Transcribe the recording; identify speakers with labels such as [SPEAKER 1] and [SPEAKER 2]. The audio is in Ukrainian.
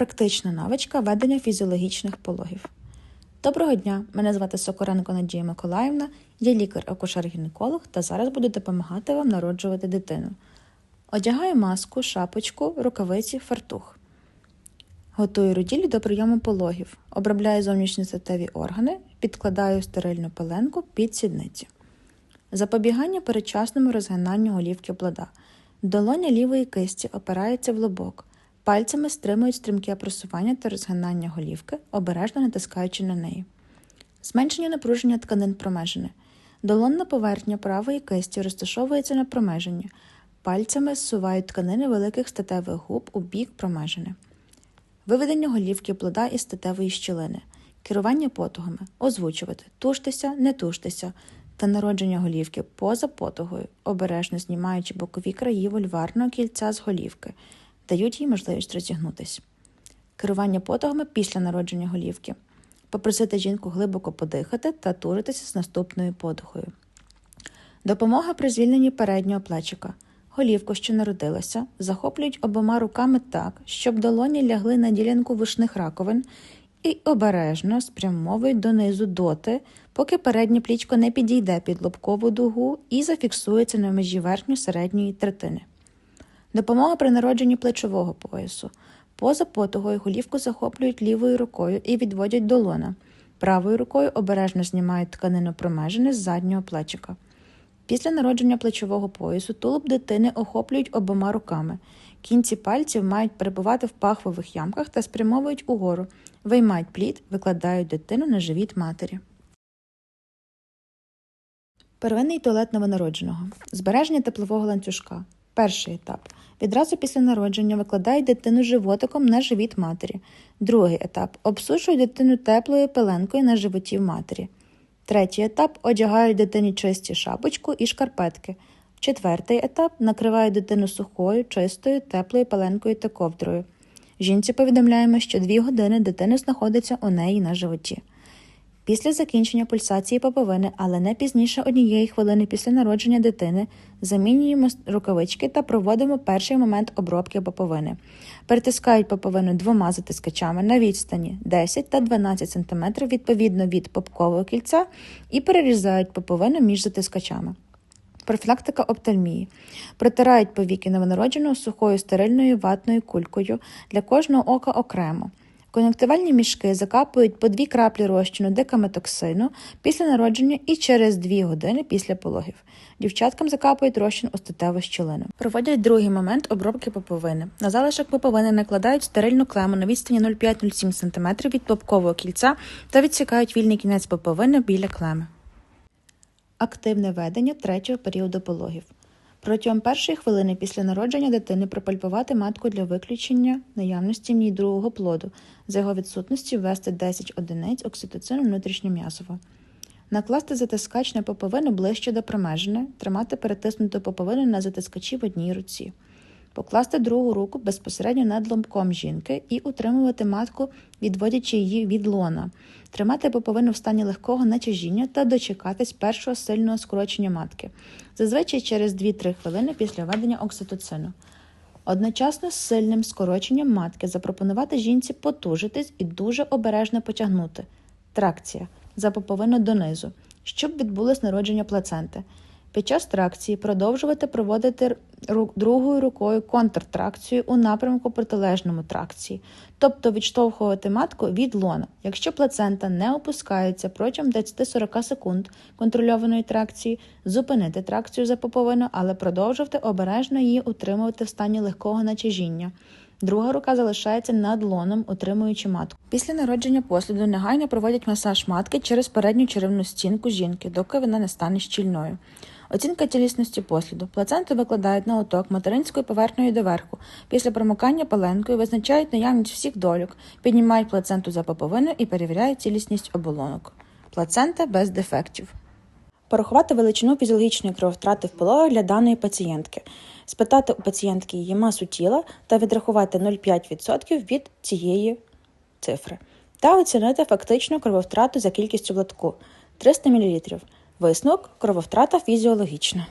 [SPEAKER 1] Практична навичка ведення фізіологічних пологів. Доброго дня! Мене звати Сокоренко Надія Миколаївна, я лікар-акушер-гінеколог та зараз буду допомагати вам народжувати дитину. Одягаю маску, шапочку, рукавиці, фартух. Готую роділі до прийому пологів. Обробляю зовнішні статеві органи, підкладаю стерильну пеленку під сідниці. Запобігання передчасному розгинанню голівки плода. Долоня лівої кисті опирається в лобок. Пальцями стримують стрімке просування та розгинання голівки, обережно натискаючи на неї. Зменшення напруження тканин промежини. Долонна поверхня правої кисті розташовується на промежині. Пальцями зсувають тканини великих статевих губ у бік промежини. Виведення голівки плода із статевої щілини. Керування потугами. Озвучувати. Туштеся, не туштеся. Та народження голівки поза потугою, обережно знімаючи бокові краї вольварного кільця з голівки, дають їй можливість розігнутись. Керування потугами після народження голівки. Попросити жінку глибоко подихати та туритися з наступною подухою. Допомога при звільненні переднього плечика. Голівку, що народилася, захоплюють обома руками так, щоб долоні лягли на ділянку вишних раковин і обережно спрямовують донизу доти, поки переднє плічко не підійде під лобкову дугу і зафіксується на межі верхньої середньої третини. Допомога при народженні плечового поясу. Поза потугою голівку захоплюють лівою рукою і відводять долона. Правою рукою обережно знімають тканину промежини з заднього плечика. Після народження плечового поясу тулуб дитини охоплюють обома руками. Кінці пальців мають перебувати в пахвових ямках та спрямовують угору, виймають плід, викладають дитину на живіт матері. Первинний туалет новонародженого. Збереження теплового ланцюжка. Перший етап. Відразу після народження викладають дитину животиком на живіт матері. Другий етап. Обсушують дитину теплою пеленкою на животі в матері. Третій етап одягають дитині чисті шапочку і шкарпетки. Четвертий етап накривають дитину сухою, чистою, теплою пеленкою та ковдрою. Жінці повідомляємо, що дві години дитина знаходиться у неї на животі. Після закінчення пульсації поповини, але не пізніше однієї хвилини після народження дитини, замінюємо рукавички та проводимо перший момент обробки поповини. Перетискають поповину двома затискачами на відстані 10 та 12 см відповідно від попкового кільця і перерізають поповину між затискачами. Профілактика оптальмії. Протирають повіки новонародженого сухою стерильною ватною кулькою для кожного ока окремо. Кон'юнктивальні мішки закапують по дві краплі розчину декаметоксину після народження і через дві години після пологів. Дівчаткам закапують розчин у статеву щілину. Проводять другий момент обробки поповини. На залишок поповини накладають стерильну клему на відстані 0,5-0,7 см від попкового кільця та відсікають вільний кінець поповини біля клеми. Активне ведення третього періоду пологів. Протягом першої хвилини після народження дитини пропальпувати матку для виключення наявності в ній другого плоду, за його відсутності ввести 10 одиниць окситоцину внутрішньом'язово. Накласти затискач на поповину ближче до промежини, тримати перетиснуту поповину на затискачі в одній руці. Покласти другу руку безпосередньо над ломком жінки і утримувати матку, відводячи її від лона, тримати поповину в стані легкого натяжіння та дочекатись першого сильного скорочення матки, зазвичай через 2-3 хвилини після введення окситоцину. Одночасно з сильним скороченням матки запропонувати жінці потужитись і дуже обережно потягнути. Тракція за поповину донизу, щоб відбулось народження плаценти. Під час тракції продовжувати проводити другою рукою контртракцію у напрямку протилежному тракції, тобто відштовхувати матку від лона. Якщо плацента не опускається протягом 20-40 секунд контрольованої тракції, зупинити тракцію за поповину, але продовжувати обережно її утримувати в стані легкого натяжіння. Друга рука залишається над лоном, утримуючи матку. Після народження посліду негайно проводять масаж матки через передню черевну стінку жінки, доки вона не стане щільною. Оцінка цілісності посліду. Плаценту викладають на оток материнською поверхнею доверху. Після промокання паленкою визначають наявність всіх долюк, піднімають плаценту за поповину і перевіряють цілісність оболонок. Плацента без дефектів. Порахувати величину фізіологічної крововтрати в пологах для даної пацієнтки, спитати у пацієнтки її масу тіла та відрахувати 0,5% від цієї цифри, та оцінити фактичну крововтрату за кількістю в 300 мл. Висновок крововтрата фізіологічна.